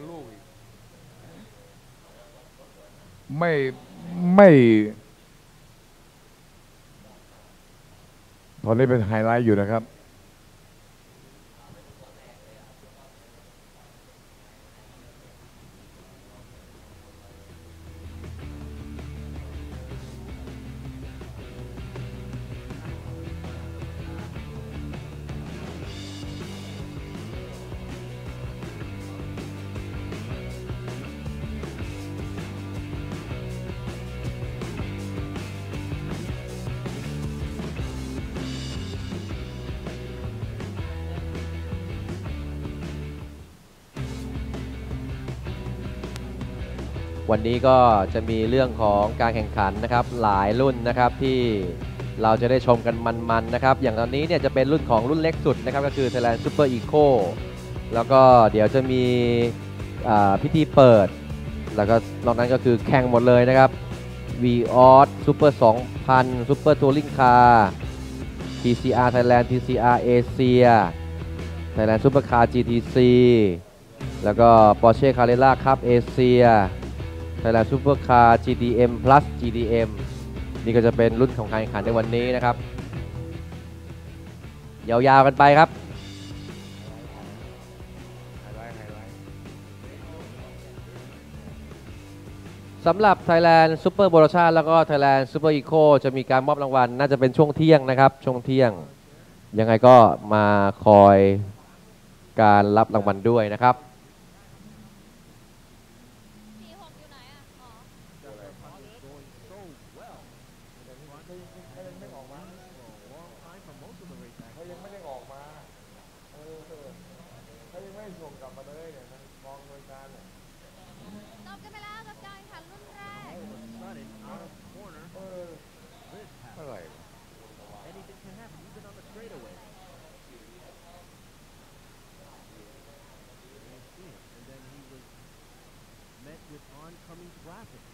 อลูกอีกไม่ไม่ตอนนี้เป็นไฮไลท์อยู่นะครับ วันนี้ก็จะมีเรื่องของการแข่งขันนะครับหลายรุ่นนะครับที่เราจะได้ชมกันมันๆนะครับ อย่างตอนนี้เนี่ยจะเป็นรุ่นของรุ่นเล็กสุดนะครับก็คือ Thailand Super Eco แล้วก็เดี๋ยวจะมีพิธีเปิด แล้วก็นอกนั้นก็คือแข่งหมดเลยนะครับ v o s Super 2000 Super Touring Car TCR Thailand TCR Asia Thailand Super Car GTC แล้วก็ Porsche Carrera Cup Asia Thailand Super Car GDM Plus GDM นี่ก็จะเป็นรุ่นของการแข่งขันในวันนี้นะครับ ยาวๆกันไปครับสำหรับ Thailand Super b o l o c h a แล้วก็ Thailand Super Eco จะมีการมอบรางวัล น่าจะเป็นช่วงเที่ยงนะครับ ช่วงเที่ยง ยังไงก็มาคอยการรับรางวัลด้วยนะครับ สี่หกอยู่ไหนอะอ๋อ เขายังไม่ได้ออกมา เออ เขายังไม่ได้ส่งกลับมาเลยเนี่ยนะกองบริการเนี่ยจบกันไปแล้วกับการแข่งขันรุ่นแรกเออเท่าไหร่ met with oncoming traffic.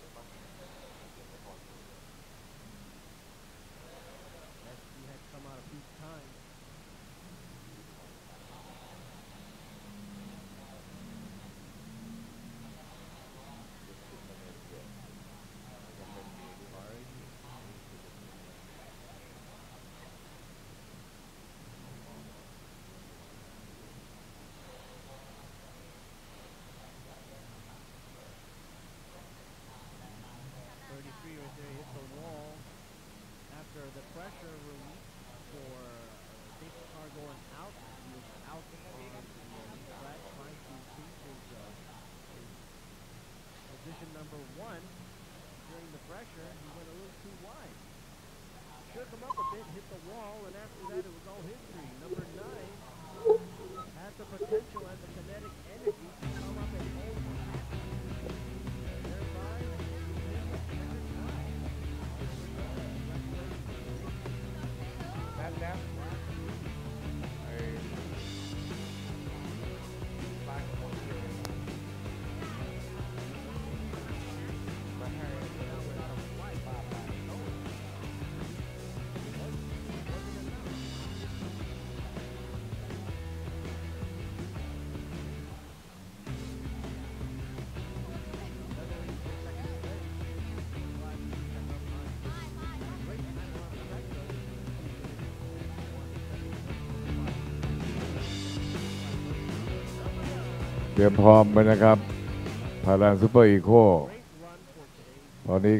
Number one during the pressure. He went a little too wide. Shook him up a bit, hit the wall, and after that it was all history. Number nine has the potential เตรียมพร้อมไปนะครับพารันซูเปอร์อีโคตอนนี้